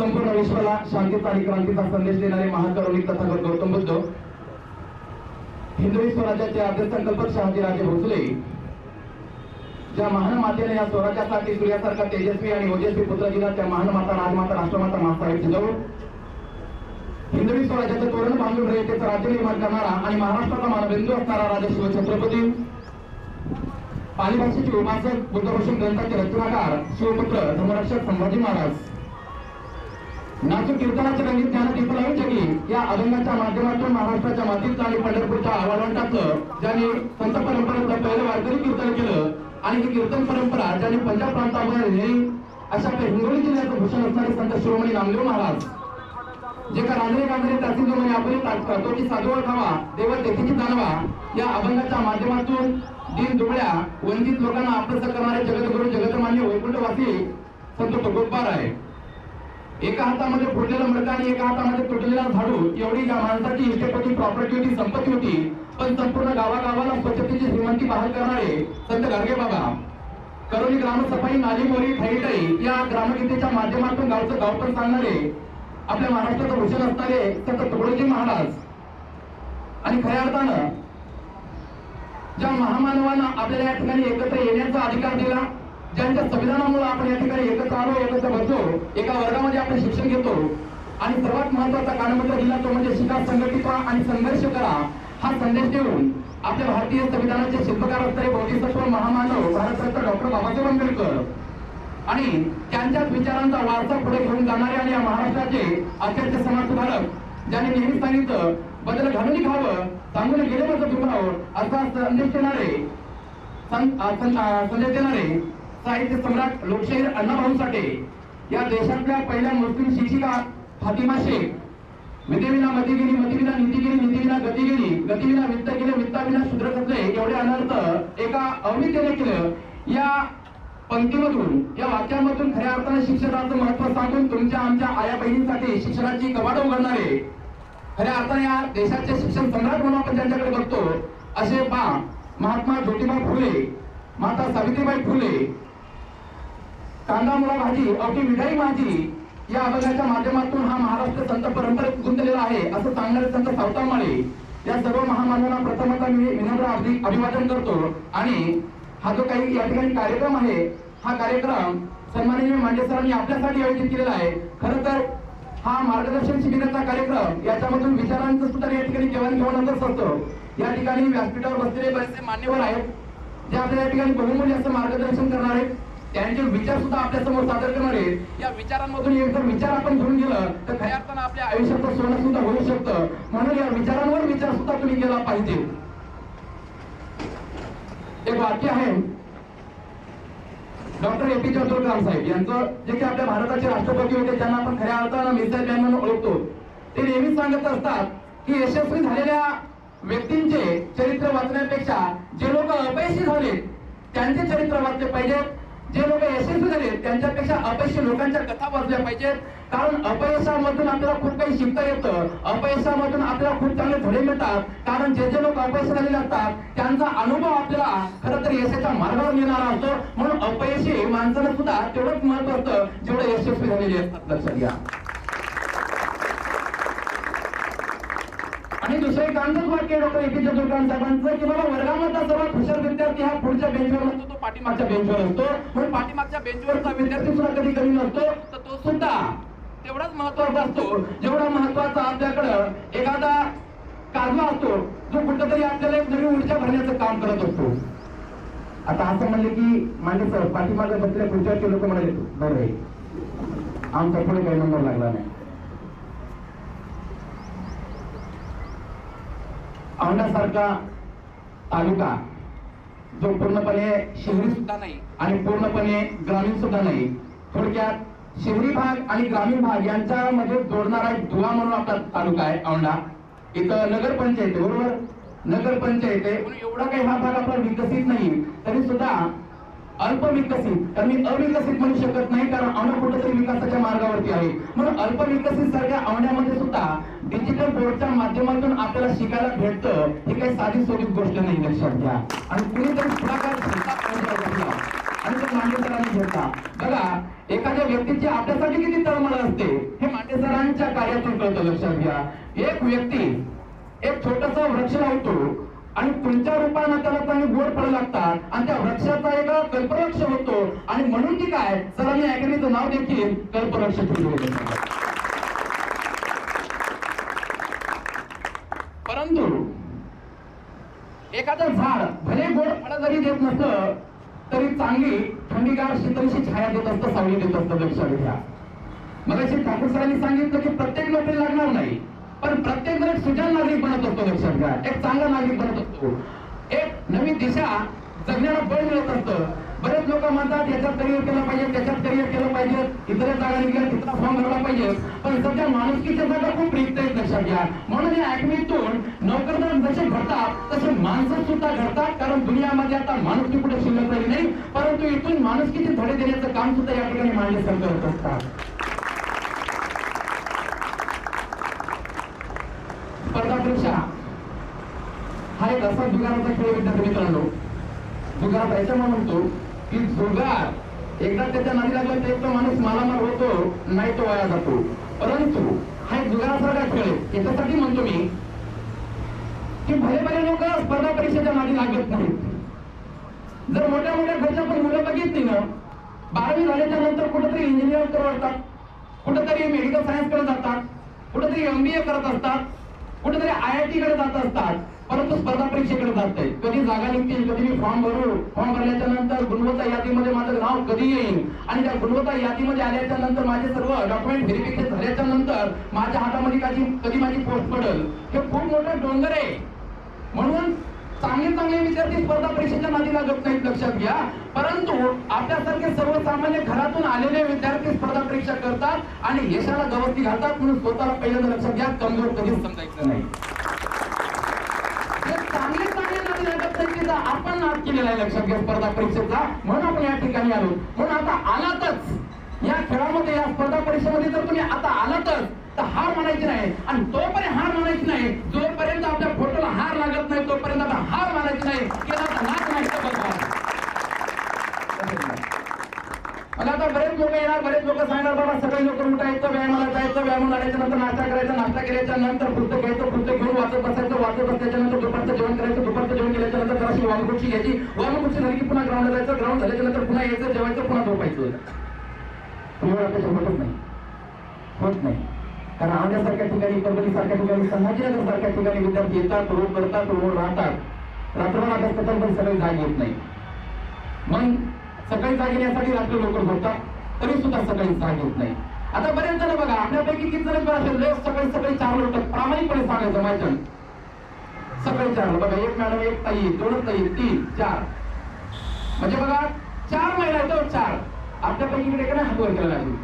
संपूर्ण विश्वाला शांतीचा आणि क्रांतीचा संदेश देणारे महाकरुणिक तथागत गौतम बुद्ध. हिंदवी स्वराज्याचे अर्थसंकल्पक शहाजीराजे भोसले ज्या महान मातेने या स्वराज्यासाठी सूर्यासारखा तेजस्वी आणि ओजस्वी पुत्र दिला त्या महान माता राजमाता राष्ट्रमाता मासाहेब जिजाऊ. हिंदवी स्वराज्याचे तोरण बांधून रयतेचं राज्य निर्माण करणारा आणि महाराष्ट्राचा मानबिंदू असणारा राजा शिवछत्रपती. पाली भाषेचे उपासक बुद्धभूषण ग्रंथाचे रचनाकार शिवपुत्र धर्मरक्षक संभाजी महाराज. नाशिक कीर्तनाचे रंगीत ज्ञान टिपलावी जगी या अभंगाच्या माध्यमातून महाराष्ट्राच्या मातीत आणि पंढरपूरच्या आवाळवंटातलं ज्यांनी संत परंपरेचं पहिलं वारकरी कीर्तन केलं. आणि ही कीर्तन परंपरा ज्यांनी पंजाब प्रांतामध्ये नेली अशा आपल्या हिंगोली जिल्ह्याचं भूषण असणारे संत शिरोमणी नामदेव महाराज. जे का रांजणे गांजणे त्याची जो म्हणे आपण ताटका तो की साधुवा खावा देव तेथीची जाणवा. या अभंगाच्या माध्यमातून दिन दुबळ्या वंचित लोकांना आपलं करणारे जगतगुरु जगतमान्य वैकुंठवासी संत तुकोबार आहे एका हातामध्ये फुटलेला मडका आणि एका हातामध्ये तुटलेला झाडू एवढी या माणसाची इष्टपती प्रॉपर्टी होती संपत्ती होती? पण संपूर्ण गावागावाला स्वच्छतेची श्रीमंती बहाल करणारे संत गाडगे बाबा करोली ग्रामसफाई नाली मोरी ठाईटाई या ग्रामगीतेच्या माध्यमातून गावचं गाव पण सांगणारे आपल्या महाराष्ट्राचं भूषण असणारे संत तुकडोजी महाराज. आणि खऱ्या अर्थानं ज्या महामानवानं आपल्याला या ठिकाणी एकत्र येण्याचा अधिकार दिला ज्यांच्या संविधानामुळे आपण या ठिकाणी एकत्र आलो एकत्र बसलो एका वर्गामध्ये आपण शिक्षण घेतो. आणि सर्वात महत्त्वाचा कानमंत्र दिला तो म्हणजे शिका संघटित व्हा आणि संघर्ष करा. हा संदेश देऊन आपल्या भारतीय संविधानाचे शिल्पकार असणारे बोधिसत्व महामानव भारतरत्न डॉक्टर बाबासाहेब आंबेडकर आणि त्यांच्याच विचारांचा वारसा पुढे घेऊन जाणारे आणि या महाराष्ट्राचे अत्यंत समाजसुधारक ज्यांनी नेहमी सांगितलं बदल घालून खावं सांगून गेले माझं तुम्हाला असा संदेश देणारे संदेश देणारे साहित्य सम्राट लोकशाहीर अण्णाभाऊ साठे या देशातल्या पहिल्या मुस्लिम शिक्षिका फातिमा शेख. विद्येविना मती गेली मतीविना नीती गेली नीतीविना गती गेली गतीविना वित्त गेले वित्ताविना शूद्र खचले एवढे अनर्थ एका अवनीतेने केलं. या पंक्तीमधून या वाक्यामधून खऱ्या अर्थाने शिक्षणाचं महत्त्व सांगून तुमच्या आमच्या आया बहिणींसाठी शिक्षणाची कवाड उघडणारे खऱ्या अर्थाने या देशाचे शिक्षण सम्राट म्हणून आपण ज्यांच्याकडे बघतो असे बा महात्मा ज्योतिबा फुले माता सावित्रीबाई फुले कांदा मुळा भाजी अवघी मिठाई भाजी या अभंगाच्या माध्यमातून हा महाराष्ट्र संत परंपरेत गुंतलेला आहे असं सांगणारे संत सावता माळे या सर्व महामानवांना प्रथमता मी विनम्र अभिवादन करतो. आणि हा जो काही या ठिकाणी कार्यक्रम आहे हा कार्यक्रम सन्माननीय मांडे सरांनी आपल्यासाठी आयोजित केलेला आहे. खरं तर हा मार्गदर्शन शिबिराचा कार्यक्रम याच्यामधून विचारांचं सुद्धा या ठिकाणी देवाणघेवाणच असतो. या ठिकाणी व्यासपीठावर बसलेले बरेचसे मान्यवर आहेत जे आपल्या या ठिकाणी बहुमूल्य असं मार्गदर्शन करणार आहेत. त्यांचे विचार सुद्धा आपल्यासमोर सादर करणार आहेत या विचारांमधून एक जर विचार आपण घेऊन गेलं तर खऱ्या अर्थानं आपल्या आयुष्याचं सोनं सुद्धा होऊ शकतं. म्हणून या विचारांवर विचार सुद्धा तुम्ही केला पाहिजे. एक वाक्य आहे. डॉक्टर एपीजे अब्दुल कलाम साहेब यांचं जे की आपल्या भारताचे राष्ट्रपती होते ज्यांना आपण खऱ्या अर्थानं मिसाईल मॅन म्हणून ओळखतो. ते नेहमीच सांगत असतात की यशस्वी झालेल्या व्यक्तींचे चरित्र वाचण्यापेक्षा जे लोक अपयशी झाले त्यांचे चरित्र वाचले पाहिजेत. जे लोक यशस्वी झाले त्यांच्यापेक्षा अपयशी लोकांच्या कथा वाचल्या पाहिजेत. कारण अपयशामधून आपल्याला खूप काही शिकता येतं. अपयशामधून आपल्याला खूप चांगले धडे मिळतात. कारण जे जे लोक अपयश झालेले असतात त्यांचा अनुभव आपल्याला खरं तर यशाच्या मार्गावर नेणारा असतो. म्हणून अपयशी माणसाला सुद्धा तेवढंच महत्त्व असतं जेवढं यशस्वी झालेले असतात. लक्षात घ्या. दुसरं एक आणखीच वाक्य डॉक्टर एपी अब्दुल साहेबांचं की बाबा वर्गामधला सर्वात हुशार विद्यार्थी हा पुढच्या बेंचवर असतो तो पाठीमागच्या बेंचवर असतो. म्हणून पाठीमागच्या बेंचवरचा विद्यार्थी सुद्धा कधी कमी नसतो तर तो सुद्धा तेवढाच महत्त्वाचा असतो. जेवढा महत्त्वाचा आपल्याकडं एखादा काजवा असतो जो कुठेतरी आपल्याला एक नवी ऊर्जा भरण्याचं काम करत असतो. आता असं म्हणले की माने सर पाठीमागे बसल्या पुढच्या लोक म्हणाले बरं आमचा पुढे काही नंबर लागला नाही. औंढासारखा तालुका जो पूर्णपणे शहरी सुद्धा नाही आणि पूर्णपणे ग्रामीण सुद्धा नाही. थोडक्यात शहरी भाग आणि ग्रामीण भाग यांच्यामध्ये जोडणारा एक दुवा म्हणून आपला तालुका आहे औंढा. इथं नगरपंचायत बरोबर? नगरपंचायत आहे. म्हणून एवढा काही हा भाग आपला विकसित नाही तरी सुद्धा अल्प विकसित तर मी अविकसित म्हणू शकत नाही कारण औंढा कुठेतरी विकासाच्या मार्गावरती आहे. म्हणून अल्प विकसित सारख्या औंढ्यामध्ये सुद्धा डिजिटल बोर्डच्या माध्यमातून आपल्याला शिकायला भेटतं ही काही साधी सोपी गोष्ट नाही लक्षात घ्या. आणि कुणीतरी पुढाकार घेतला पाहिजे आणि तो घेतला बघा एखाद्या व्यक्तीची आपल्यासाठी किती तळमळ असते हे त्यांच्या कार्यातून कळतं लक्षात घ्या. एक व्यक्ती एक छोटासा वृक्ष लावतो आणि तुमच्या रूपानं त्याला चांगली गोड पडू लागतात. आणि त्या वृक्षाचा एक कल्पवृक्ष होतो. आणि म्हणून की काय? सरांनी अकॅडमीचं नाव देखील कल्पवृक्ष ठेवलं परंतु एखादं झाड भले गोड फळ जरी देत नसलं तरी चांगली थंडीगार शीतलशी छाया देत असतं सावली देत असतं लक्षात घ्या मगाशी ठाकूर सरांनी सांगितलं की प्रत्येक नोकरी लागणार नाही. पण प्रत्येक जण एक सुजाण नागरिक बनत असतो लक्षात घ्या एक चांगला नागरिक बनत असतो एक नवीन दिशा जगण्याला बळ मिळत असतं. बरेच लोक म्हणतात याच्यात करिअर केलं पाहिजे त्याच्यात करिअर केलं पाहिजे. इतर जागा निघल्या तिथला फॉर्म भरला पाहिजे. पण सध्या माणुसकीच्या जागा खूप रिक्त आहेत लक्षात घ्या. म्हणून या अॅकॅडमीतून नोकरदार जसे घडतात तसे माणसं सुद्धा घडतात. कारण दुनियामध्ये आता माणुसकी कुठे शिल्लक राहिली नाही परंतु इथून माणुसकीचे धडे देण्याचं काम सुद्धा या ठिकाणी मांडले सर करत असतात स्पर्धा परीक्षा. हा एक असा जुगाराचा खेळ विद्यार्थी मित्रांनो जुगार याच्यामुळे म्हणतो की जुगार एकदा त्याच्या नादी लागला तर एक तो माणूस मालामाल होतो नाही तो वाया जातो. परंतु हा एक जुगारासारखा खेळ आहे. याच्यासाठी म्हणतो मी की भले भले लोक स्पर्धा परीक्षेच्या नादी लागत नाहीत. जर मोठ्या मोठ्या घरच्या पण मुलं बघितली ना बारावी झाल्याच्यानंतर कुठेतरी इंजिनियर करतात कुठेतरी मेडिकल सायन्सकडे जातात. कुठेतरी एमबीए करत असतात. कुठेतरी आय आय टी कडे जात असतात. परंतु स्पर्धा परीक्षेकडे जात कधी जागा निघतील कधी मी फॉर्म भरू फॉर्म भरल्याच्या नंतर गुणवत्ता यादीमध्ये माझं नाव कधी येईल? आणि त्या गुणवत्ता यादीमध्ये आल्याच्यानंतर माझे सर्व डॉक्युमेंट व्हेरिफिकेशन झाल्याच्यानंतर माझ्या हातामध्ये कधी कधी माझी पोस्ट पडल. हे खूप मोठं डोंगर आहे. म्हणून चांगले चांगले विद्यार्थी स्पर्धा परीक्षेच्या नादी लागत नाहीत लक्षात घ्या. परंतु आपल्यासारखे सर्वसामान्य घरातून आलेले विद्यार्थी स्पर्धा परीक्षा करतात आणि यशाला गवस्ती घालतात म्हणून स्वतःला पहिल्यांदा लक्षात घ्या कमजोर कधीच समजायचं नाही. चांगले चांगले नादी लागत नाहीत आपण नाद केलेला आहे लक्षात घ्या स्पर्धा परीक्षेचा. म्हणून आपण या ठिकाणी आलो. म्हणून आता आलातच. या खेळामध्ये या स्पर्धा परीक्षेमध्ये जर तुम्ही आता आलातच तर हार मानायची नाही. आणि तोपर्यंत हार मानायची नाही जोपर्यंत आपल्या हार लागत नाही तोपर्यंत आता हार मानायची नाही. केला तर नाच नाही तर मला आता बरेच लोक येणार बरेच लोक सांगणार बाबा सगळे लोक उठायचं व्यायामाला जायचं व्यायाम आणायचं नंतर नाश्ता करायचा नाश्ता केल्याच्यानंतर पुस्तक घ्यायचं पुस्तक घेऊन वाचत बसायचं वाचत बसल्याच्या नंतर दुपारचं जेवण करायचं दुपारचं जेवण केल्याच्यानंतर जराशी वामकुर्ची घ्यायची. वामकुर्ची झाली की पुन्हा ग्राउंडला जायचं ग्राउंड झाल्याच्यानंतर पुन्हा यायचं जेवायचं पुन्हा झोपायचं. होत नाही. होत नाही. कारण आंध्यासारख्या ठिकाणी परभणी ठिकाणी संभाजीनगर सारख्या ठिकाणी विद्यार्थी येतात रोज करतात रोड राहतात. रात्रभर अभ्यास करतात पण सगळे जाग येत नाही. मग सकाळी जाग येण्यासाठी रात्री लवकर झोपतात तरी सुद्धा सकाळी जाग येत नाही. आता बरेच जण बघा आपल्यापैकी किती जण असेल रोज सकाळी सकाळी चार उठतात. प्रामाणिकपणे सांगायचं माझ्या सकाळी चार बघा एक मॅडम एक ताई दोन ताई तीन चार. म्हणजे बघा चार महिला येतो हो, चार. आपल्यापैकी इकडे काय हात वर केला नाही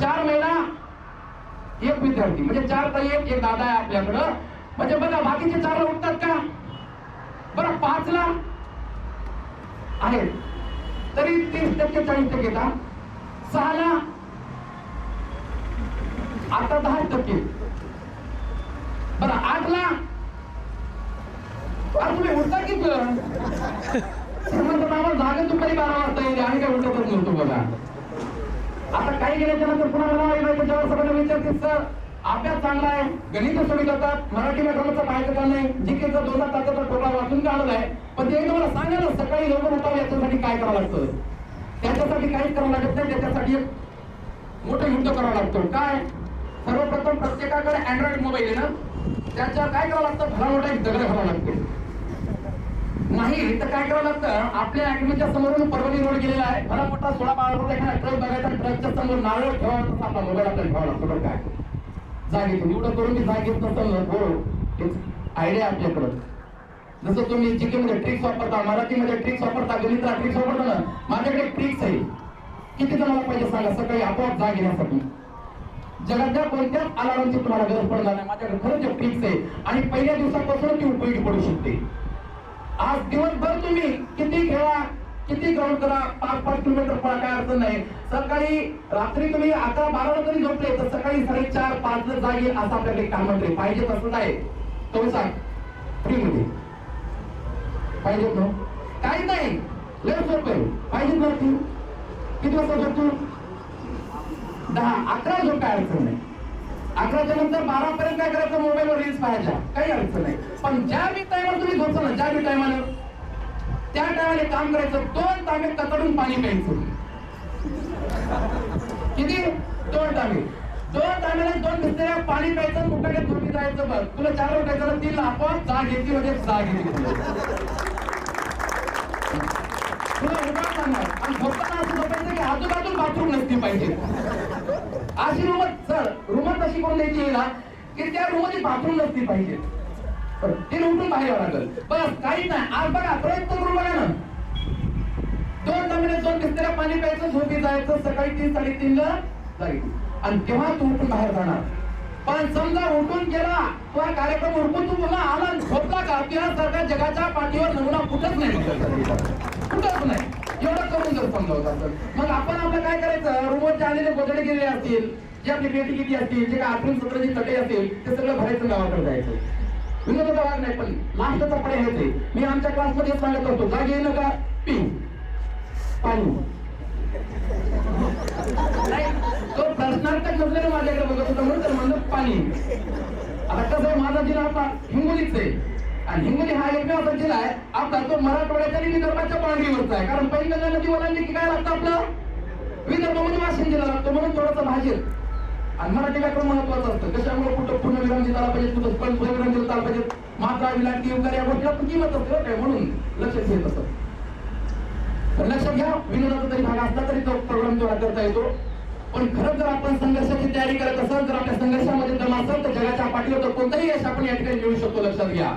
चार महिला एक विद्यार्थी. म्हणजे चार तर एक एक दादा आहे आपल्याकडं. म्हणजे बघा बाकीचे चारला उठतात का? बरं पाचला आहेत. तरी तीस टक्के चाळीस टक्के का? सहाला आता दहा टक्के. बरं आठला? अरे तुम्ही उठता किती श्रीमंत मामा जागा दुपारी बारा वाजता येईल. आणि काय उठतच नव्हतो बघा. आता काही गेल्याच्यानंतर पुन्हा सगळ्यांना विचारते सर अभ्यास चांगला आहे. गणित सोडीत होतात. मराठी मॅडमचं पाहायचं का नाही. जीकेचा दोन तासाचा टोपा वाचून काढलाय पण ते एकदा मला सांगा ना सकाळी लवकर उठावं याच्यासाठी काय करावं लागतं? त्याच्यासाठी काहीच करावं लागत नाही. त्याच्यासाठी एक मोठं युद्ध करावं लागतं. काय? सर्वप्रथम प्रत्येकाकडे अँड्रॉइड मोबाईल आहे ना? त्याच्यावर काय करावं लागतं? भला मोठा एक दगड घालावा लागतो. नाही तर काय करावं लागतं? आपल्या अॅकॅडमीच्या समोरून परभणी रोड गेलेला आहे. भला मोठा सोळा बारा रुपये एखादा ट्रक बघायचा ट्रकच्या समोर नारळ ठेवा तसा आपला मोबाईल आपल्याला ठेवा लागतो बरं काय जागेतून एवढं करून मी जागेत नसेल हो. तेच आयडिया आपल्याकडं. जसं तुम्ही जीके मध्ये ट्रिक्स वापरता मराठीमध्ये ट्रिक्स वापरता गणितला ट्रिक्स वापरता ना माझ्याकडे ट्रिक्स आहे. किती जणांना पाहिजे सांगा सकाळी आपोआप जाग येण्यासाठी. जगातल्या कोणत्याच अलारामची तुम्हाला गरज पडणार नाही. माझ्याकडे खरंच ट्रिक्स आहे. आणि पहिल्या दिवसापासून ती उपयोगी पडू शकते. आज दिवसभर तुम्ही किती खेळा किती ग्राउंड करा पाच पाच किलोमीटर पळा काय अडचण नाही. सकाळी रात्री तुम्ही अकरा बाराला जरी झोपले तर सकाळी साडेचार पाच जर जागे असं आपल्याकडे काम म्हणते. पाहिजे तसं नाही. तो सांग. फ्री मध्ये. पाहिजे तो काही नाही. लय सोपं पाहिजे पाहिजेत ना तू? किती वाजता झोपतो? दहा. अकरा झोप काय अडचण नाही. अकराच्या नंतर बारा पर्यंत काय करायचं? मोबाईलवर रील्स पाहायच्या. काही अडचण नाही. पण ज्या बी टायमाला तुम्ही झोपता ना ज्या बी टायमाला त्या टायमाला काम करायचं दोन तांबे ककडून पाणी प्यायचं. किती? दोन तांबे दोन तांब्याला दोन बिस्तऱ्या पाणी प्यायचं मुखाने झोपी जायचं बघ. तुला चार उठायचं ना तीन आपोआप जाग घेतली म्हणजे जाग घेतली तुला उभा सांगणार. आणि झोपताना असं झोपायचं की आजूबाजू बाथरूम नसली पाहिजे. अशी रूम सर रूमात अशी करून द्यायची ना की त्या रूममध्ये बाथरूम नसली पाहिजे. ते उठून बाहेर लागल. बस काही नाही. आज बघा प्रयत्न करून बघा ना. दोन तांबे दोन बिस्तऱ्या पाणी प्यायचं झोपी जायचं सकाळी तीन साडेतीन ला जायचं. आणि तेव्हा तू उठून बाहेर जाणार. पण समजा उठून गेला तुझा कार्यक्रम उठून तू पुन्हा आला झोपला का? तुझ्या सारख्या जगाच्या पाठीवर नमुना कुठंच नाही. कुठंच नाही. एवढं करून जर समजावत असेल मग आपण आपलं काय करायचं? रूमवरचे आलेले गोदडे गेलेले असतील. ज्या आपली किती असतील जे काय आठवून सतराची तटे असतील ते सगळं भरायचं गावाकडे जायचं. विनोदाचा भाग नाही पण लास्टचा पर्याय हेच मी आमच्या क्लासमध्ये सांगत होतो जाग येईल का? पी. पाणी. तो प्रश्नार्थक नसलेलं माझ्याकडे? बघत होता म्हणून तर म्हणलं पाणी. आता कसं आहे माझा जिल्हा आपला हिंगोलीच आहे. आणि हिंगोली हा एकमेव असा जिल्हा आहे. आपला तो मराठवाड्याच्या आणि विदर्भाच्या बांधणीवरचा आहे. कारण पैनगंगा नदी ओलांडली की काय लागतं आपलं. विदर्भामध्ये वाशिम जिल्हा लागतो. म्हणून थोडासा भाषेत आणि मराठी व्याकरण महत्वाचं असतं. कशामुळे कुठं पूर्ण विराम दिला पाहिजे कुठं पण पूर्णविराम दिला पाहिजे माता विलांटी उकार या गोष्टीला पण किंमत असते काय म्हणून लक्षात घेत असत. तर लक्षात घ्या विनोदाचा तरी भाग असला तरी तो प्रोग्राम तेवढा करता येतो. पण खरंच जर आपण संघर्षाची तयारी करत असाल जर आपल्या संघर्षामध्ये दम असेल तर जगाच्या पाठीवर तर कोणतंही यश आपण या ठिकाणी मिळू शकतो. लक्षात घ्या.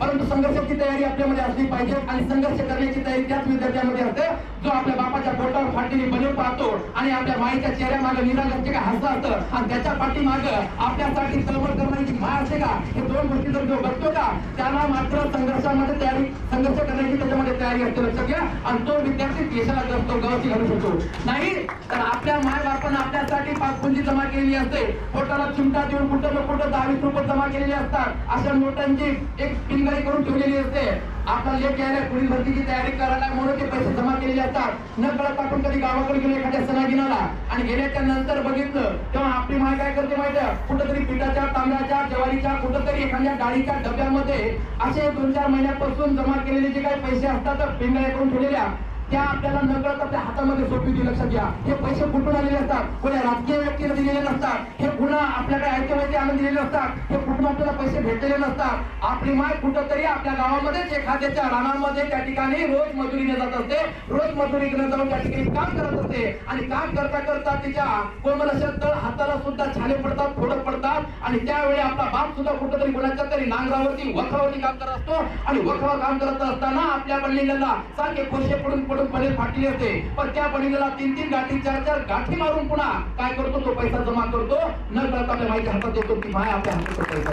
परंतु संघर्षाची तयारी आपल्यामध्ये असली पाहिजे आणि संघर्ष करण्याची तयारी त्याच विद्यार्थ्यामध्ये असते जो आपल्या बापाच्या पोटावर फाटीने बनवून पाहतो आणि आपल्या माईच्या चेहऱ्या मागे निरागसचे का हसत असतं आणि त्याच्या पाठीमाग आपल्यासाठी चळवळ करण्याची माय असते का हे दोन गोष्टी जर जो बघतो का त्याला मात्र संघर्षामध्ये तयारी संघर्ष करण्याची त्याच्यामध्ये तयारी असते लक्षात घ्या. आणि तो विद्यार्थी देशाला करतो गवती घालू शकतो. नाही तर आपल्या माय बापानं आपल्यासाठी पाचपुंजी जमा केलेली असते. पोटाला चिमटा देऊन कुठं ना कुठं दहा वीस रुपये जमा केलेले असतात. अशा नोटांची एक पिंग पिंगाई करून ठेवलेली असते. आपला लेख यायला पुढील भरतीची तयारी करायला म्हणून ते पैसे जमा केलेले असतात. न कळत आपण कधी गावाकडे गेलो एखाद्या सणागिनाला आणि गेल्याच्यानंतर बघितलं तेव्हा आपली माय काय करते माहिती कुठंतरी पिठाच्या तांदळाच्या ज्वारीच्या कुठंतरी एखाद्या डाळीच्या डब्यामध्ये असे दोन चार महिन्यापासून जमा केलेले जे काही पैसे असतात पिंगळ्या करून ठेवलेल्या. त्या आपल्याला नकळत आपल्या हातामध्ये सोपी लक्षात घ्या. हे पैसे कुठून आलेले असतात. कोण्या राजकीय व्यक्तीला दिलेले नसतात. हे पुन्हा आपल्याकडे ऐक्य माहिती आणून दिलेले नसतात. हे कुठून आपल्याला पैसे भेटलेले नसतात. आपली माय कुठंतरी आपल्या गावामध्येच एखाद्याच्या रानामध्ये त्या ठिकाणी रोज मजुरीने जात असते. रोज मजुरीने जाऊन त्या ठिकाणी काम करत असते. आणि काम करता करता तिच्या कोमल तळ हाताला सुद्धा छाले पडतात फोडत पडतात. आणि त्यावेळी आपला बाप सुद्धा कुठंतरी कोणाच्या तरी नांगरावरती वखावरती काम करत असतो. आणि वखावर काम करत असताना आपल्या बहिणीला सारखे पैसे पडून पडून पडेल फाटली असते. पण त्या पनीरला तीन तीन गाठी चार चार गाठी मारून पुन्हा काय करतो तो पैसा जमा करतो? न करता आपल्या माहिती हातात येतो की माय आपल्या हातात पैसा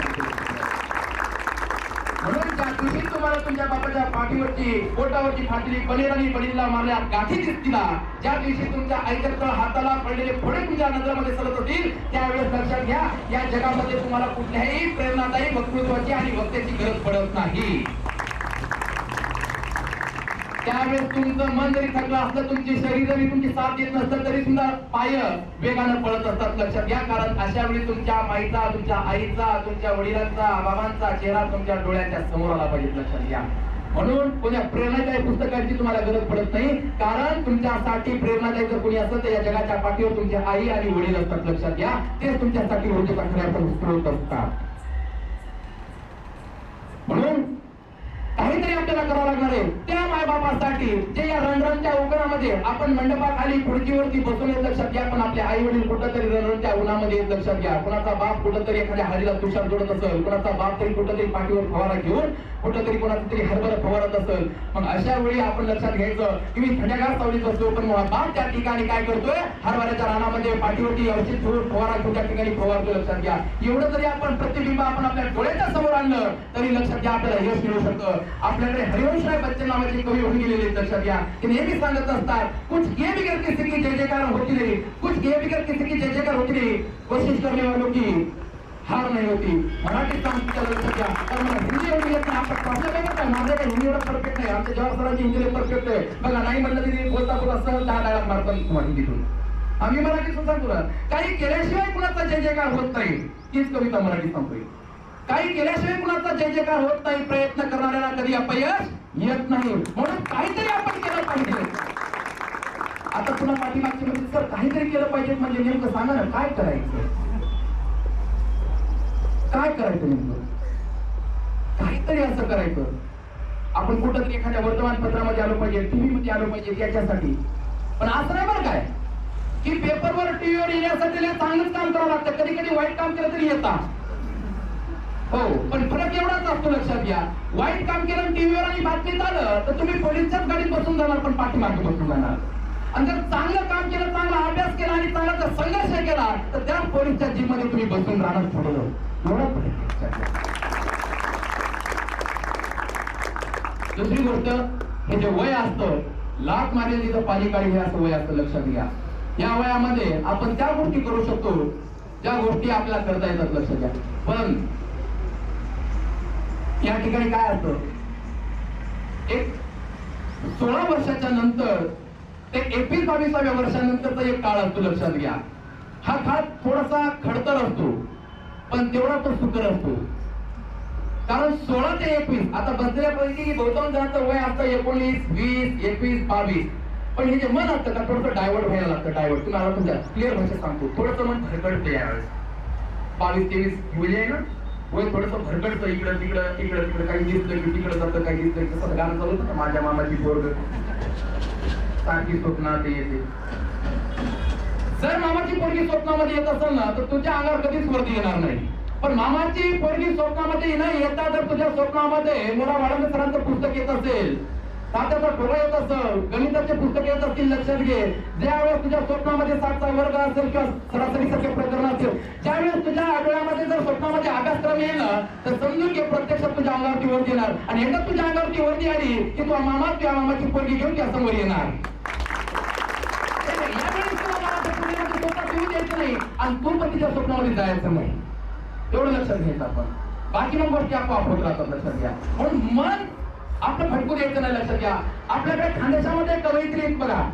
म्हणून त्या दिवशी तुम्हाला तुमच्या बापाच्या पाठीवरची पोटावरची फाटली पनीर आणि पनीरला मारल्या गाठी दिसतील ज्या दिवशी तुमच्या आईच्या हाताला पडलेले फोडे तुमच्या नजरामध्ये सरत होतील त्यावेळेस लक्षात घ्या या जगामध्ये तुम्हाला कुठल्याही प्रेरणादायी वक्तृत्वाची आणि वक्त्याची गरज पडत नाही. त्यावेळेस तुमचं मन जरी थकलं असलं तुमची शरीर जरी तुमची साथ देत नसतं तरी सुद्धा पाय वेगानं पळत असतात. लक्षात घ्या कारण अशा वेळी तुमच्या माईचा तुमच्या आईचा तुमच्या वडिलांचा बाबांचा चेहरा तुमच्या डोळ्याच्या समोर आला पाहिजे. लक्षात घ्या. म्हणून कोण्या प्रेरणादायी पुस्तकांची तुम्हाला गरज पडत नाही कारण तुमच्यासाठी प्रेरणादायी जर कोणी असेल तर या जगाच्या पाठीवर तुमची आई आणि वडील असतात. लक्षात घ्या. तेच तुमच्यासाठी ऊर्जेचा खऱ्या स्रोत असतात म्हणून काहीतरी आपल्याला करावं लागणार आहे त्या ते जे या रणरणच्या उन्हामध्ये आपण मंडपाखाली खुर्चीवरती बसून येत लक्षात घ्या पण आपले आई वडील कुठंतरी रणरणच्या उन्हामध्ये येत लक्षात घ्या. कुणाचा बाप कुठंतरी एखाद्या हरीला तुषार जोडत असेल कुणाचा बाप तरी कुठंतरी पाठीवर फवारा घेऊन कुठंतरी कोणाचा तरी हरभरा फवारत असेल. मग अशा वेळी आपण लक्षात घ्यायचं की मी थंडगार सावलीत असतो पण बाप त्या ठिकाणी काय करतोय? हरभऱ्याच्या रानामध्ये पाठीवरती औषध ठेवून फवारा घेऊन त्या ठिकाणी फवारतो लक्षात घ्या. एवढं जरी आपण प्रतिबिंब आपण आपल्या डोळ्याच्या समोर आणलं तरी लक्षात घ्या आपल्याला यश मिळू शकतं. आपल्याकडे हरिवंशराय बच्चन नावाचे कवी होऊन गेलेले लक्षात घ्या. ते नेहमी सांगत असतात कुछ ये बिगर किसी की जय जयकार होती नाही कुछ ये बिगर किसी की जय जयकार होती रे. कोशिश करने वालों की हार नाही होती. मराठी सांगतो लक्षात घ्या कारण मला हिंदी एवढी येत नाही आपण प्रॉब्लेम आहे काय माझं काही हिंदी एवढं परफेक्ट नाही आमच्या जवाहर सरांची हिंदी परफेक्ट आहे. बघा नाही म्हणलं तरी बोलता बोलता सहज दहा डायलॉग मारतो तुम्हाला तिथून आम्ही मराठी सुद्धा बोला काही केल्याशिवाय कुणाचा जय जयकार होत नाही. तीच कविता मराठी संपली काही केल्याशिवाय कुणाचा जय जयकार होत नाही. प्रयत्न करणाऱ्याला कधी अपयश येत नाही. म्हणून काहीतरी आपण केलं पाहिजे. आता पुन्हा पाठीमागचे म्हणजे सर काहीतरी केलं पाहिजे म्हणजे नेमकं सांगा ना काय करायचं? काय करायचं नेमकं? काहीतरी असं करायचं. आपण कुठंतरी एखाद्या वर्तमानपत्रामध्ये आलो पाहिजे टीव्ही मध्ये आलो पाहिजे याच्यासाठी. पण असं नाही बरं काय? की पेपरवर टीव्हीवर येण्यासाठी चांगलंच काम करावं लागतं. कधी कधी वाईट काम केलं तरी येतात. हो पण फरक एवढाच असतो लक्षात घ्या. वाईट काम केलं टीव्हीवर आणि बातमीत आलं तर तुम्ही पोलिसच्याच गाडीत बसून जाणार पण पाठीमागे बसून जाणार. आणि जर चांगलं काम केलं चांगला अभ्यास केला आणि चांगला जर संघर्ष केला तर त्या पोलिसच्या जीवमध्ये तुम्ही बसून राहणार पुढे एवढा फरक आहे लक्षात घ्या. दुसरी गोष्ट हे जे वय असतं लाख मारलेली तर पाणी काढी हे असं वय असतं लक्षात घ्या. या वयामध्ये आपण त्या गोष्टी करू शकतो ज्या गोष्टी आपल्याला करता येतात लक्षात घ्या. पण या ठिकाणी काय असतं? एक सोळा वर्षाच्या नंतर ते एकवीस बावीसाव्या वर्षानंतरचा एक काळ असतो लक्षात घ्या. हा काळ थोडासा खडतर असतो पण तेवढा तो सुकर असतो. कारण सोळा ते एकवीस आता बसलेल्यापैकी बहुतांश जणांचं वय असतं एकोणीस वीस एकवीस बावीस. पण हे जे मन असतं का थोडंसं डायव्हर्ट व्हायला लागतं डायव्हर्ट तुम्हाला तुमच्या क्लिअर भाषेत सांगतो. थोडंसं मन भरकडतं यावेळेस. बावीस तेवीस म्हणजे आहे ना? वय थोडंसं भरकडतं इकडं तिकडं इकडं तिकडं काही दिसलं की तिकडं जातं काही दिसलं की तसं. गाणं चालू होतं माझ्या मामाची पोरग. सारखी स्वप्नात येते. जर मामाची पोरगी स्वप्नामध्ये येत असेल ना तर तुझ्या अंगावर कधीच वरती येणार नाही. पण मामाची पोरगी स्वप्नामध्ये न येता जर तुझ्या स्वप्नामध्ये मुला वाढवणे सरांचं पुस्तक येत असेल सात्याचा टोला येत असेल गणिताचे पुस्तक येत असतील लक्षात घे. ज्यावेळेस तुझ्या स्वप्नामध्ये सातचा वर्ग असेल किंवा सरासरी सारखे प्रकरण असेल ज्यावेळेस तुझ्या डोळ्यामध्ये जर स्वप्नामध्ये अभ्यासक्रम येईल ना तर समजून घे प्रत्यक्षात तुझ्या अंगावरती वरती येणार आणि एकदा तुझ्या अंगावरती वरती आली की तुझा मामा किंवा मामाची पोरगी घेऊन त्या समोर येणार. यावेळेस नाही. आणि तू पण तिच्या स्वप्नामध्ये जायचं नाही. एवढं लक्षात घ्यायचं आपण. बाकी मग गोष्टी आपोआप होत राहतात लक्षात घ्या. म्हणून मन आपलं भटकून द्यायचं नाही लक्षात घ्या. आपल्याकडे खानदेशामध्ये कवयित्री आहेत बघा.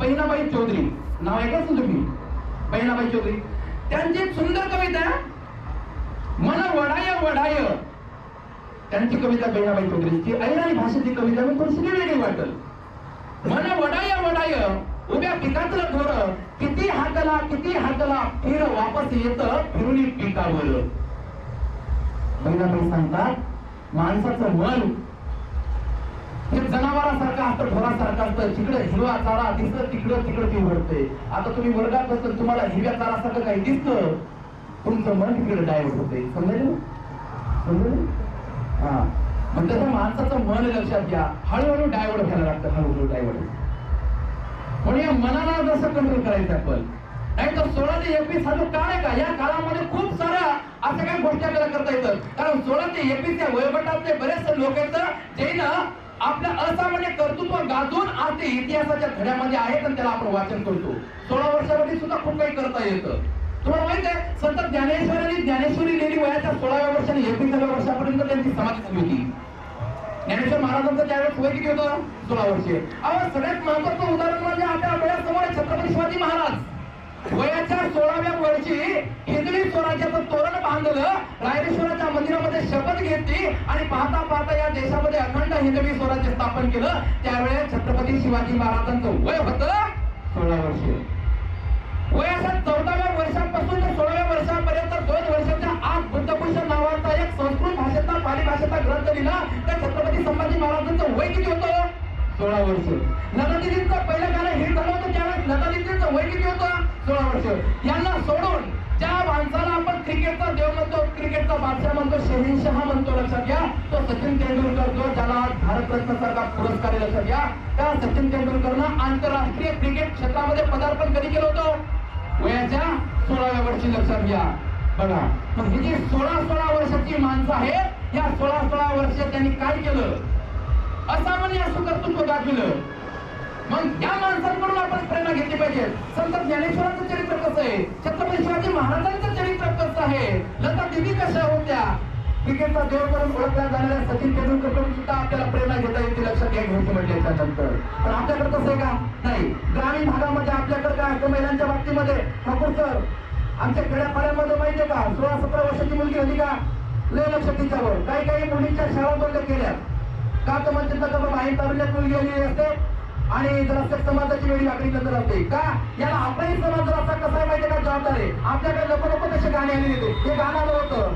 बहिणाबाई चौधरी. नाव ऐकलं असेल तुम्ही? बहिणाबाई चौधरी. त्यांची एक सुंदर कविता मन वडाय वडाय. त्यांची कविता बहिणाबाई चौधरीची. ऐराणी भाषेची कविता मी थोडीशी वेगळी वाटल. मन वडाय वडाय. उभ्या पिकातलं ढोर किती हाकला किती हाकला फिर वापस येत फिरून पिकावर. बहिणाबाई सांगतात माणसाचं मन हे जनावरासारखं असतं ढोरासारखं असतं. तिकडं हिरवा चारा दिसत तिकडं तिकडं ती उघडते आता तुम्ही वर्गात असतं तुम्हाला हिरव्या चारासारखं काही दिसतं. तुमचं मन तिकडे डायव्हर्ट होते. समजलं? समजलं? हा. मग माणसाचं मन लक्षात घ्या. हळूहळू डायव्हर्ट व्हायला लागतं हळूहळू डायव्हर्ट पण या मनाला जसं कंट्रोल करायचं आपण? नाही तर सोळा ते एकवीस हा जो काळ आहे का या काळामध्ये खूप साऱ्या असं काही गोष्टी आपल्याला करता येतात. कारण सोळा ते एकवीस या वयोगटातले बरेचसे लोक आहेत जे ना आपल्या असामान्य कर्तृत्व गाजून आज ते इतिहासाच्या धड्यामध्ये आहेत आणि त्याला आपण वाचन करतो. सोळा वर्षामध्ये सुद्धा खूप काही करता येतं. तुम्हाला माहीत आहे संत ज्ञानेश्वरांनी ज्ञानेश्वरी लिहिली वयाच्या सोळाव्या वर्षाने एकविसाव्या वर्षापर्यंत त्यांची समाधी झाली होती. ज्ञानेश्वर महाराजांचं त्यावेळेस वय किती होतं? सोळा वर्षे. अहो सगळ्यात महत्वाचं उदाहरण म्हणजे आपल्या डोळ्यासमोर छत्रपती शिवाजी महाराज. वयाच्या सोळाव्या वर्षी हिंदवी स्वराज्याचं तोरण बांधलं रायरेश्वराच्या मंदिरामध्ये शपथ घेतली आणि पाहता पाहता या देशामध्ये अखंड हिंदवी स्वराज्य स्थापन केलं. त्यावेळेस छत्रपती शिवाजी महाराजांचं वय होत सोळा वर्षे. वयाच्या चौदाव्या वर्षापासून ते सोळाव्या वर्षापर्यंत दोन वर्षाच्या आत बुद्धभूषण नावाचा एक संस्कृत भाषेचा पाली भाषेचा ग्रंथ लिहिला. त्या छत्रपती संभाजी महाराजांचं वय किती होतं? सोळा वर्ष. लता पहिलं गाणं हिट झालं होतं त्यावेळेस लतादिदींचं वय किती होतं? सोळा वर्ष. यांना सोडून ज्या माणसाला आपण क्रिकेटचा देव म्हणतो क्रिकेटचा बादशाह म्हणतो शहा म्हणतो लक्षात घ्या. तो सचिन तेंडुलकर जो ज्याला भारतरत्न सारखा पुरस्कार लक्षात घ्या. त्या सचिन तेंडुलकरनं आंतरराष्ट्रीय क्रिकेट क्षेत्रामध्ये पदार्पण कधी केलं होतं? वयाच्या सोळाव्या वर्षी लक्षात घ्या. बघा. मग ही जी सोळा सोळा वर्षाची माणसं आहेत या सोळा सोळा वर्षात त्यांनी काय केलं? असामान्य असं कर्तृत्व गाजविलं मग या माणसांकडून आपण प्रेरणा घेतली पाहिजे. संत ज्ञानेश्वरांचं चरित्र कसं आहे? छत्रपती शिवाजी महाराजांचं चरित्र कसं आहे? लता देवी कशा होत्या? क्रिकेटचा देव करून ओळखला जाणाऱ्या सचिन तेंडुलकरकडून सुद्धा आपल्याला प्रेरणा घेता येते लक्षात घ्या घ्यायचं म्हटल्याच्या त्यानंतर पण आपल्याकडे कसं आहे का? नाही. ग्रामीण भागामध्ये आपल्याकडे काय? असतं महिलांच्या बाबतीमध्ये. ठाकूर सर आमच्या खेड्यापाड्यामध्ये माहितीये का? सोळा सतरा वर्षाची मुलगी होती का? लय लक्ष तिच्यावर काही काही मुलींच्या शाळा बंद केल्या. का तर म्हणजे तसं बाबा आई तारुण्यात मुलगी आलेली असते आणि समाजाची वेळी वाकडी नंतर असते का? याला आपलाही समाज जर असा कसा आहे माहितीये का? जबाबदार. आहे आपल्याकडे नको नको तसे गाणे आलेले होते. हे गाणं आलं होतं.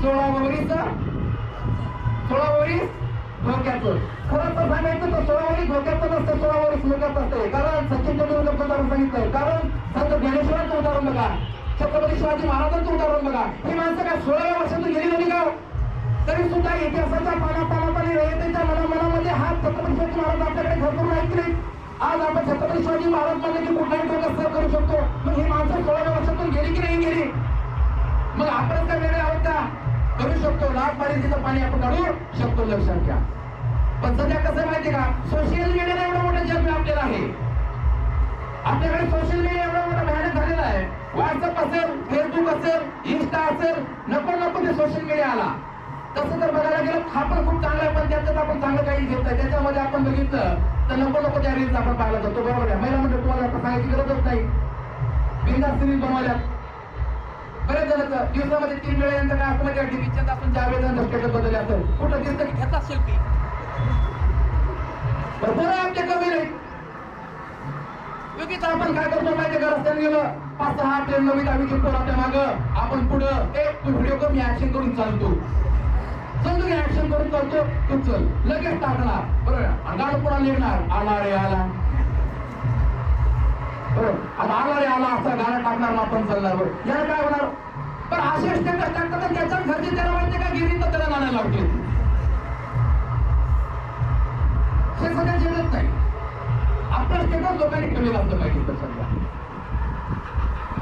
सोळा वरीस सोळा वरीस धोक्याचं. खरं तर सांगायचं तर सोळा वरीस धोक्याचं नसतं सोळा वरीस धोक्याचं असते कारण सचिन तेंडुलकर उदाहरण सांगितलंय. कारण संत ज्ञानेश्वरांचं उदाहरण बघा. छत्रपती शिवाजी महाराजांचं उदाहरण बघा. ही माणसं काय सोळाव्या वर्षातून गेली नव्हती का? तरी सुद्धा इतिहासाच्या पाना पानापानी रयतेच्या मना मनामध्ये हा छत्रपती शिवाजी महाराज आपल्याकडे भरपूर आहेत नाही. आज आपण छत्रपती शिवाजी महाराजमध्ये की कुठलाही प्रकार सर करू शकतो. मग ही माणसं सोळाव्या वर्षातून गेली की नाही गेली? मग आपण काय वेगळे आहोत का? करू शकतो. लाभ तिथं पाणी आपण काढू शकतो. लक्षात घ्या. पण सध्या कसं आहे माहितीये का? सोशल मीडियाला एवढं मोठं जग आपल्याला आहे. आपल्याकडे सोशल मीडिया एवढा मोठा भयानक झालेला आहे. व्हॉट्सअप असेल फेसबुक असेल इन्स्टा असेल नको नको ते सोशल मीडिया आला तसं तर बघायला गेलं हा पण खूप चांगला आहे पण त्याच्यात आपण चांगलं काही घेत नाही. त्याच्यामध्ये आपण बघितलं तर नको नको त्या रील्स आपण पाहायला जातो. बरोबर आहे. महिला म्हणजे तुम्हाला आपण सांगायची गरजच नाही. बिंदास सिरीज बनवायला बरेच जण दिवसामध्ये तीन वेळा यांचं काय असं की? टीव्हीच्या आपण चार वेळेला स्टेटस बदलले असेल कुठं दिसतं की घेतात सेल्फी भरपूर आहे आमच्या कमी नाही. योगीच आपण काय करतो माहिती का? रस्त्याने गेलं पाच सहा ट्रेन नवीन आम्ही घेतो आपल्या माग. आपण पुढं ए तू व्हिडिओ कर मी ऍक्शन करून चालतो. चल तुम्ही ऍक्शन करून चालतो. तू चल. लगेच टाकणार. बरोबर आणि गाणं पुन्हा लिहिणार आला रे आला. बरोबर आता आला रे आला. असा गाणं टाकणार ना आपण चालणार. बरोबर याला काय होणार? पण असे असते टाकतात आणि त्याच्यात घरचे त्याला माहिती का? गिरी तर त्याला नाणं लागते हे सगळ्या जेवत नाही. आपलं स्टेटस लोकांनी कमी लागलं पाहिजे तर सध्या.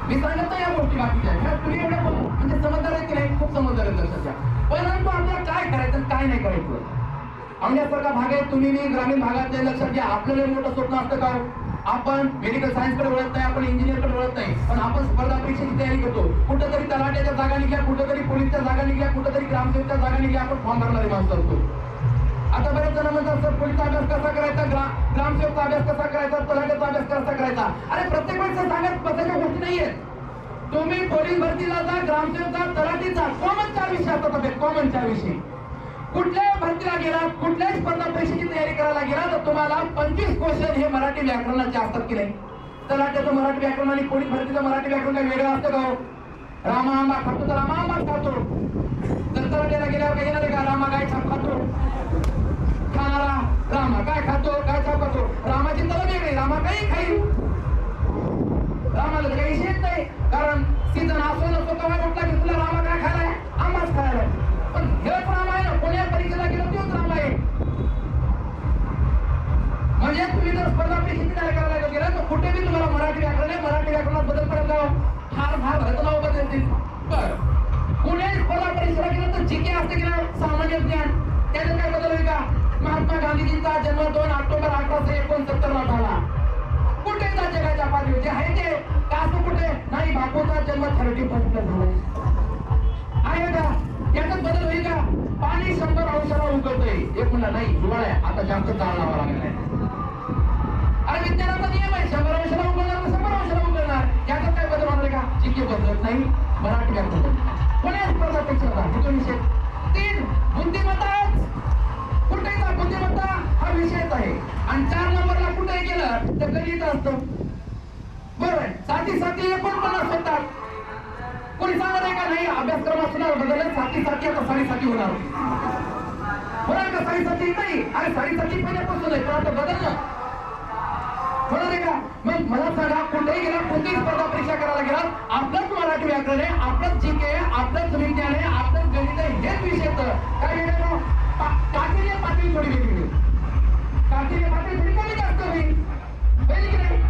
मी सांगत या गोष्टी बाकीच्या ह्या तुम्ही एवढ्या म्हणजे समजदार आहे की नाही? खूप समजदार आहे घ्या परंतु आपल्याला काय करायचं काय नाही करायचं? आमच्यासारखा भाग आहे. तुम्ही मी ग्रामीण भागातले लक्षात घ्या. आपल्याला मोठं स्वप्न असतं का हो? आपण मेडिकल सायन्सकडे वळत नाही आपण इंजिनियरकडे वळत नाही. पण आपण स्पर्धा परीक्षेची तयारी करतो. कुठंतरी तलाट्याच्या जागा निघल्या कुठंतरी पोलीसच्या जागा निघल्या कुठंतरी ग्रामसेवकच्या जागा निघल्या आपण फॉर्म भरणारे माणसं असतो. आता बरेच जण म्हणतात सर पोलीसचा अभ्यास कसा करायचा? ग्रा- ग्रामसेवकचा अभ्यास कसा करायचा? तलाट्याचा अभ्यास कसा करायचा? अरे प्रत्येक वेळेस सांगत बसायच्या गोष्टी नाहीये तुम्ही पोलीस भरतीला जा ग्रामसेवकचा तलाठीचा कॉमन चार विषय असतात आपले कॉमन चार विषय. कुठल्याही भरतीला गेला कुठल्याही स्पर्धा परीक्षेची तयारी करायला गेला तर तुम्हाला पंचवीस क्वेश्चन हे मराठी व्याकरणाचे असतात की नाही? तलाट्याचं मराठी व्याकरण आणि पोलीस भरतीचं मराठी व्याकरण काही वेगळं असतं का हो? रामा आंबा खातो तर रामा आंबा खातो. तर तलाट्याला गेल्यावर काही येणार का? रामा काय छाप खातो. खाणारा रामा काय खातो? काय छाप खातो रामाची तलं वेगळी रामा काही खाईल. रामाला तर काही शेत नाही. कारण सीजन असो नसतो तेव्हा म्हटला की तुला रामा काय खायलाय आम्हाच खायलाय पण हेच रामा आहे ना कोण्या परीक्षेला गेलो तोच रामा आहे. म्हणजे तुम्ही जर स्पर्धा परीक्षेची तयार करायला गेला तर कुठे बी तुम्हाला मराठी व्याकरण आहे मराठी व्याकरणात बदल पडेल का फार फार भरत नाव बदलतील बर. कुणी स्पर्धा परीक्षेला गेलं तर जीके असते की नाही? सामान्य ज्ञान. त्याच्यात काय बदल होईल का? महात्मा गांधीजींचा जन्म दोन ऑक्टोबर अठराशे एकोणसत्तर ला झाला. कुठे त्या जगाच्या पाठीवर आहे ते. का असं कुठे? नाही बापूचा जन्म थर्टी फर्स्ट झालाय आहे का? त्याच्यात बदल होईल का? पाणी शंभर अंशाला उकळतंय. एक म्हणला नाही हिवाळा आहे. आता जास्त ताण लावा लागलाय. अरे विज्ञानाचा नियम आहे. शंभर अंशाला उकळणार शंभर अंशाला उकळणार? याच्यात काय बदल होणार आहे का? चिके बदलत नाही मराठी बदलत पुणे स्पर्धा पेक्षा एकोणीसशे तीन बुद्धिमत्ता कुठे बुद्धिमत्ता हा विषयच आहे. आणि चार नंबरला कुठे गेलं तर गणित असत? बरोबर आहे. साथी साथी एकोणपन्नास होतात कोणी सांगत आहे का? नाही अभ्यासक्रमात सुद्धा बदल साथी साथी आता साडेसाती होणार. होणार का साडेसाती नाही. अरे साडेसाती पहिल्यापासून आहे पण आता बदल होणार आहे का? मग मला सांगा कुठेही गेला कोणतीही स्पर्धा परीक्षा करायला गेला आपलंच मराठी व्याकरण आहे आपलंच जी के आपलंच विज्ञान आहे आपलंच गणित आहे हेच विषय तर. काय वेगळं पातळी थोडी वेगळी काठीने पातळी थोडी कमी जास्त होईल पहिली की नाही